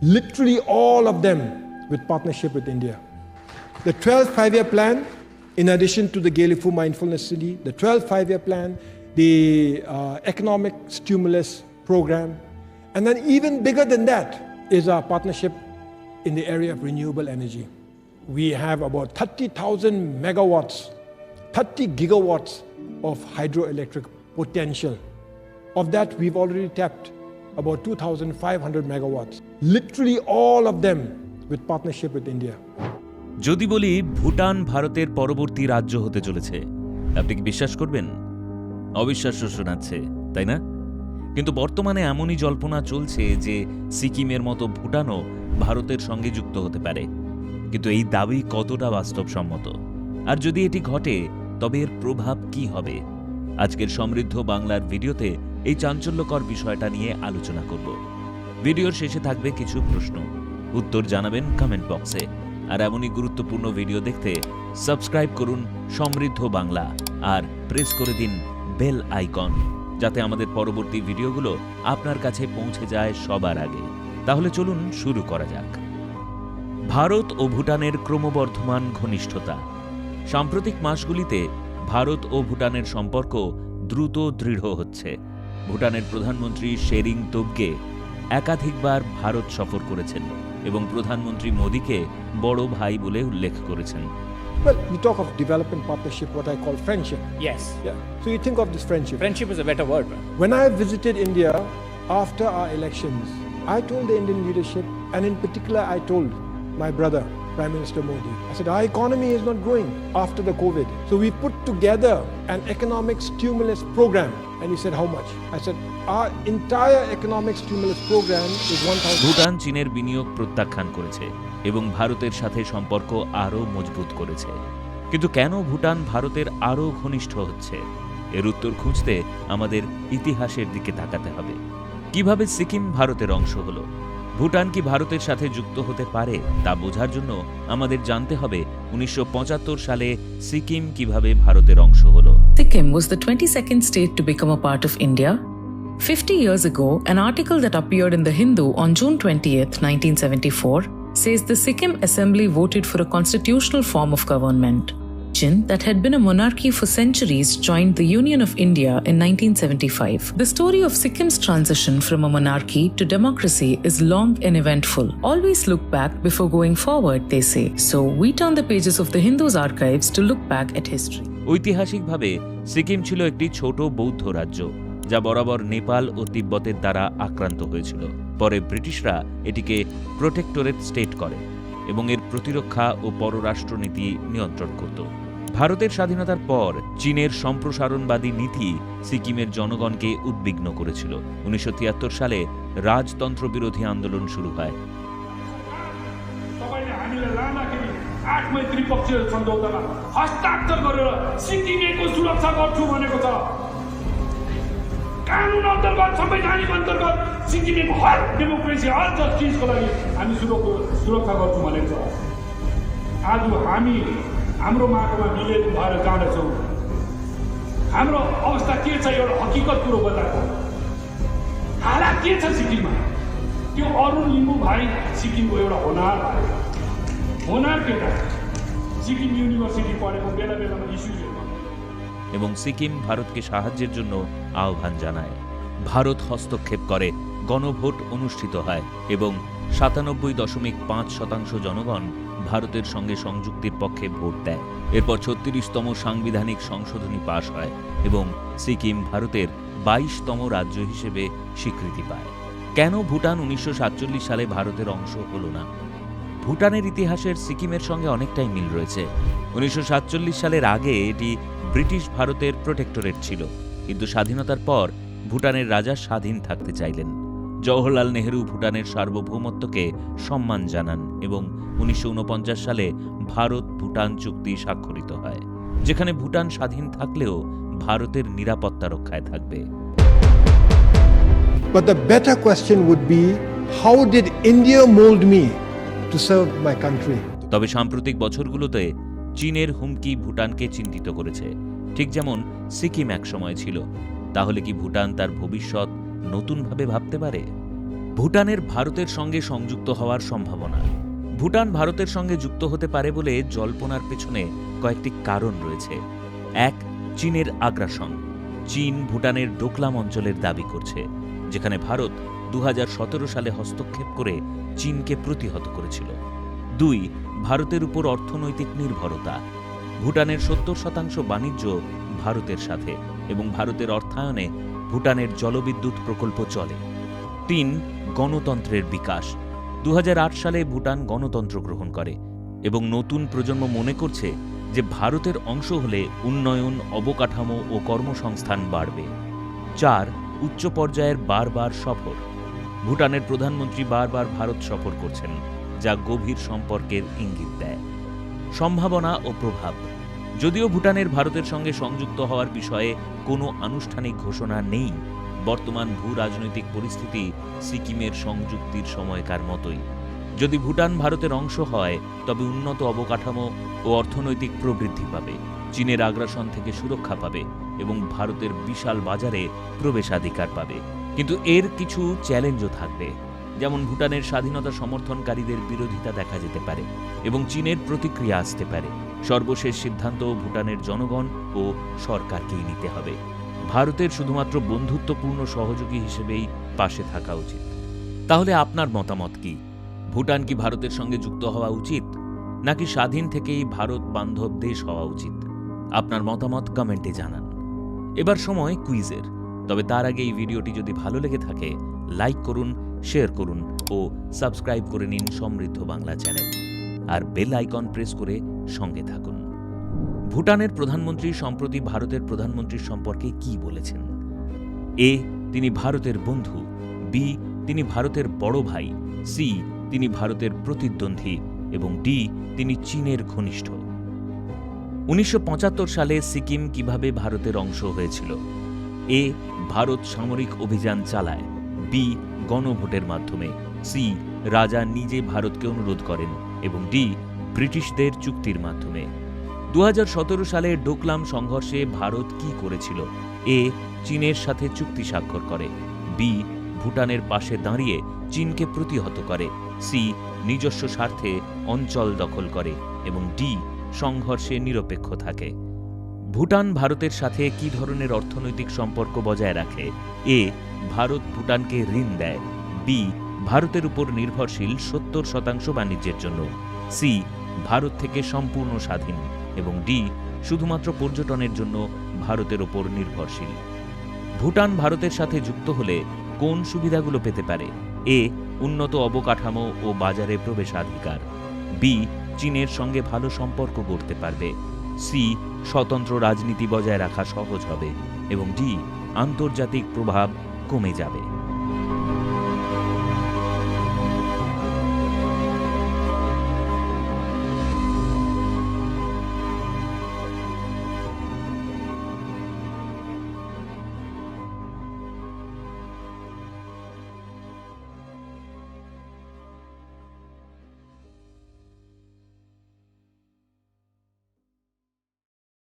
literally all of them with partnership with India. The 12th five year plan, in addition to the Galifu Mindfulness City, the 12th five year plan, the uh, economic stimulus program, and then even bigger than that is our partnership in the area of renewable energy. We have about 30,000 megawatts, 30 gigawatts of hydroelectric potential. Of that, we've already tapped about 2,500 megawatts. Literally all of them with partnership with India. যদি বলি ভুটান ভারতের পরবর্তী রাজ্য হতে চলেছে আপনি কি বিশ্বাস করবেন? অবিশ্বাস্য শোনাচ্ছে তাই না? কিন্তু বর্তমানে এমনই জল্পনা চলছে যে সিকিমের মতো ভুটানও ভারতের সঙ্গে যুক্ত হতে পারে। কিন্তু এই দাবি কতটা বাস্তবসম্মত? আর যদি এটি ঘটে তবে এর প্রভাব কি হবে? আজকের সমৃদ্ধ বাংলার ভিডিওতে এই চাঞ্চল্যকর বিষয়টা নিয়ে আলোচনা করব। ভিডিওর শেষে থাকবে কিছু প্রশ্ন। উত্তর জানাবেন কমেন্ট বক্সে আর এমনই গুরুত্বপূর্ণ ভিডিও দেখতে সাবস্ক্রাইব করুন সমৃদ্ধ বাংলা আর প্রেস করে দিন বেল আইকন যাতে আমাদের পরবর্তী ভিডিওগুলো আপনার কাছে পৌঁছে যায় সবার আগে। তাহলে চলুন শুরু করা যাক। ভারত ও ভুটানের ক্রমবর্ধমান ঘনিষ্ঠতা। সাম্প্রতিক মাসগুলিতে ভারত ও ভুটানের সম্পর্ক দ্রুত দৃঢ় হচ্ছে। ভুটানের প্রধানমন্ত্রী শেরিং তোবগে একাধিকবার ভারত সফর করেছেন এবং প্রধানমন্ত্রী মোদীকে বড় ভাই বলে উল্লেখ করেছেন Well, we talk of development partnership, what I call friendship. Yes. Yeah. So you think of this friendship. Friendship is a better word. man. When I visited India after our elections, I told the Indian leadership, and in particular, I told my brother, Prime Minister Modi, I said, our economy is not growing after the COVID. So we put together an economic stimulus program. And he said, how much? I said, our entire economic stimulus program is 1,000. Bhutan চীনের বিনিয়োগ প্রত্যাখ্যান করেছে এবং ভারতের সাথে সম্পর্ক আরও মজবুত করেছে কিন্তু কেন ভুটান ভারতের আরও ঘনিষ্ঠ হচ্ছে এর উত্তর খুঁজতে আমাদের ইতিহাসের দিকে তাকাতে হবে কীভাবে সিকিম ভারতের অংশ হলো ভুটান কি ভারতের সাথে যুক্ত হতে পারে তা বোঝার জন্য আমাদের জানতে হবে উনিশশো পঁচাত্তর সালে সিকিম কীভাবে ভারতের অংশ হলো Sikkim was the 22nd state to become a part of India. 50 years ago, an article that appeared in The Hindu on June 20th, 1974, says the Sikkim Assembly voted for a constitutional form of government. Chin, that had been a monarchy for centuries, joined the Union of India in 1975. The story of Sikkim's transition from a monarchy to democracy is long and eventful. Always look back before going forward, they say. So we turn the pages of the Hindu's archives to look back at history. ঐতিহাসিকভাবে সিকিম ছিল একটি ছোট বৌদ্ধ রাজ্য, যা বরাবর নেপাল ও তিব্বতের দ্বারা আক্রান্ত হয়েছিল। পরে ব্রিটিশরা এটিকে প্রোটেক্টরেট স্টেট করে এবং এর প্রতিরক্ষা ও পররাষ্ট্রনীতি নিয়ন্ত্রণ করত। ভারতের স্বাধীনতার পর চীনের সম্প্রসারণবাদী নীতি সিকিমের জনগণকে উদ্বিগ্ন করেছিল। উনিশশো তিয়াত্তর সালে রাজতন্ত্র বিরোধী আন্দোলন শুরু হয়। आठमै त्रिपक्षीय सम्झौतामा हस्ताक्षर गरेर सिक्किमेको सुरक्षा गर्छु भनेको छ। कानुन अन्तर्गत संवैधानिक अन्तर्गत सिक्किमेको हर डेमोक्रेसी हर जस्टिसको लागि हामी सुरक्षा गर्छौँ भनेको छ। आज हामी हाम्रो माटोमा मिलेर भएर जाँदैछौँ। हाम्रो अवस्था के छ एउटा हकिकत कुरो बताएको। हालत के छ सिक्किममा? त्यो अरुण लिम्बू भाइ सिक्किमको एउटा होनार। होनार केटा सिक्किम युनिभर्सिटी पढेको बेला बेलामा इस्युजहरू এবং সিকিম ভারতকে সাহায্যের জন্য আহ্বান জানায় ভারত হস্তক্ষেপ করে গণভোট অনুষ্ঠিত হয় এবং সাতানব্বই দশমিক পাঁচ শতাংশ জনগণ ভারতের সঙ্গে সংযুক্তির পক্ষে ভোট দেয় এরপর ছত্রিশতম সাংবিধানিক সংশোধনী পাশ হয় এবং সিকিম ভারতের বাইশতম রাজ্য হিসেবে স্বীকৃতি পায় কেন ভুটান উনিশশো সালে ভারতের অংশ হলো না ভুটানের ইতিহাসের সিকিমের সঙ্গে অনেকটাই মিল রয়েছে। উনিশশো সাতচল্লিশ সালের আগে এটি ব্রিটিশ ভারতের প্রোটেক্টরেট ছিল। কিন্তু স্বাধীনতার পর ভুটানের রাজা স্বাধীন থাকতে চাইলেন। জওহরলাল নেহরু ভুটানের সার্বভৌমত্বকে সম্মান জানান এবং উনিশশো ঊনপঞ্চাশ সালে ভারত ভুটান চুক্তি স্বাক্ষরিত হয়, যেখানে ভুটান স্বাধীন থাকলেও ভারতের নিরাপত্তা রক্ষায় থাকবে। But the better question would be, how did India mold me? তবে সাম্প্রতিক বছরগুলোতে চীনের হুমকি ভুটানকে চিন্তিত করেছে। ঠিক যেমন সিকিম এক সময় ছিল। তাহলে কি ভুটান তার ভবিষ্যৎ নতুনভাবে ভাবতে পারে? ভুটানের ভারতের সঙ্গে সংযুক্ত হওয়ার সম্ভাবনা। ভুটান ভারতের সঙ্গে যুক্ত হতে পারে বলে জল্পনার পেছনে কয়েকটি কারণ রয়েছে। এক, চীনের আগ্রাসন। চীন ভুটানের ডোকলাম অঞ্চলের দাবি করছে, যেখানে ভারত দু হাজার সতেরো সালে হস্তক্ষেপ করে চীনকে প্রতিহত করেছিল। দুই, ভারতের উপর অর্থনৈতিক নির্ভরতা। ভুটানের সত্তর শতাংশ বাণিজ্য ভারতের সাথে এবং ভারতের অর্থায়নে ভুটানের জলবিদ্যুৎ প্রকল্প চলে। তিন, গণতন্ত্রের বিকাশ। দু হাজার আট সালে ভুটান গণতন্ত্র গ্রহণ করে এবং নতুন প্রজন্ম মনে করছে যে ভারতের অংশ হলে উন্নয়ন, অবকাঠামো ও কর্মসংস্থান বাড়বে। চার, উচ্চ পর্যায়ের বারবার সফর। ভুটানের প্রধানমন্ত্রী বারবার ভারত সফর করছেন, যা গভীর সম্পর্কের ইঙ্গিত দেয়। সম্ভাবনা ও প্রভাব। যদিও ভুটানের ভারতের সঙ্গে সংযুক্ত হওয়ার বিষয়ে কোনো আনুষ্ঠানিক ঘোষণা নেই, বর্তমান ভূ রাজনৈতিক পরিস্থিতি সিকিমের সংযুক্তির সময়কার মতোই। যদি ভুটান ভারতের অংশ হয়, তবে উন্নত অবকাঠামো ও অর্থনৈতিক প্রবৃদ্ধি পাবে, চীনের আগ্রাসন থেকে সুরক্ষা পাবে এবং ভারতের বিশাল বাজারে প্রবেশাধিকার পাবে। কিন্তু এর কিছু চ্যালেঞ্জও থাকবে। যেমন ভুটানের স্বাধীনতা সমর্থনকারীদের বিরোধিতা দেখা যেতে পারে এবং চীনের প্রতিক্রিয়া আসতে পারে। সর্বশেষ সিদ্ধান্ত ভুটানের জনগণ ও সরকারকেই নিতে হবে। ভারতের শুধুমাত্র বন্ধুত্বপূর্ণ সহযোগী হিসেবেই পাশে থাকা উচিত। তাহলে আপনার মতামত কি? ভুটান কি ভারতের সঙ্গে যুক্ত হওয়া উচিত? নাকি স্বাধীন থেকেই ভারত বান্ধব দেশ হওয়া উচিত? আপনার মতামত কমেন্টে জানান। এবার সময় কুইজের। তবে তার আগে এই ভিডিওটি যদি ভালো লেগে থাকে, লাইক করুন, শেয়ার করুন ও সাবস্ক্রাইব করে নিন সমৃদ্ধ বাংলা চ্যানেল। আর বেল আইকন প্রেস করে সঙ্গে থাকুন। ভুটানের প্রধানমন্ত্রী সম্প্রতি ভারতের প্রধানমন্ত্রীর সম্পর্কে কি বলেছেন? এ, তিনি ভারতের বন্ধু, বি, তিনি ভারতের বড় ভাই, সি, তিনি ভারতের প্রতিদ্বন্দ্বী এবং ডি, তিনি চীনের ঘনিষ্ঠ। উনিশশো পঁচাত্তর সালে সিকিম কীভাবে ভারতের অংশ হয়েছিল? এ ভারত সামরিক অভিযান চালায়। বি গণভোটের মাধ্যমে। সি রাজা নিজে ভারতকে অনুরোধ করেন এবং ডি ব্রিটিশদের চুক্তির মাধ্যমে। দু হাজার সতেরো সালে ডোকলাম সংঘর্ষে ভারত কি করেছিল? এ চীনের সাথে চুক্তি স্বাক্ষর করে। বি ভুটানের পাশে দাঁড়িয়ে চীনকে প্রতিহত করে। সি নিজস্ব স্বার্থে অঞ্চল দখল করে এবং ডি সংঘর্ষে নিরপেক্ষ থাকে। ভুটান ভারতের সাথে কি ধরনের অর্থনৈতিক সম্পর্ক বজায় রাখে? এ, ভারত ভুটানকে ঋণ দেয়। বি ভারতের উপর নির্ভরশীল সত্তর শতাংশ বাণিজ্যের জন্য। সি ভারত থেকে সম্পূর্ণ স্বাধীন। এবং ডি শুধুমাত্র পর্যটনের জন্য ভারতের ওপর নির্ভরশীল। ভুটান ভারতের সাথে যুক্ত হলে কোন সুবিধাগুলো পেতে পারে? এ, উন্নত অবকাঠামো ও বাজারে প্রবেশাধিকার। বি চীনের সঙ্গে ভালো সম্পর্ক গড়তে পারবে। সি স্বতন্ত্র রাজনীতি বজায় রাখা সহজ হবে এবং ডি আন্তর্জাতিক প্রভাব কমে যাবে।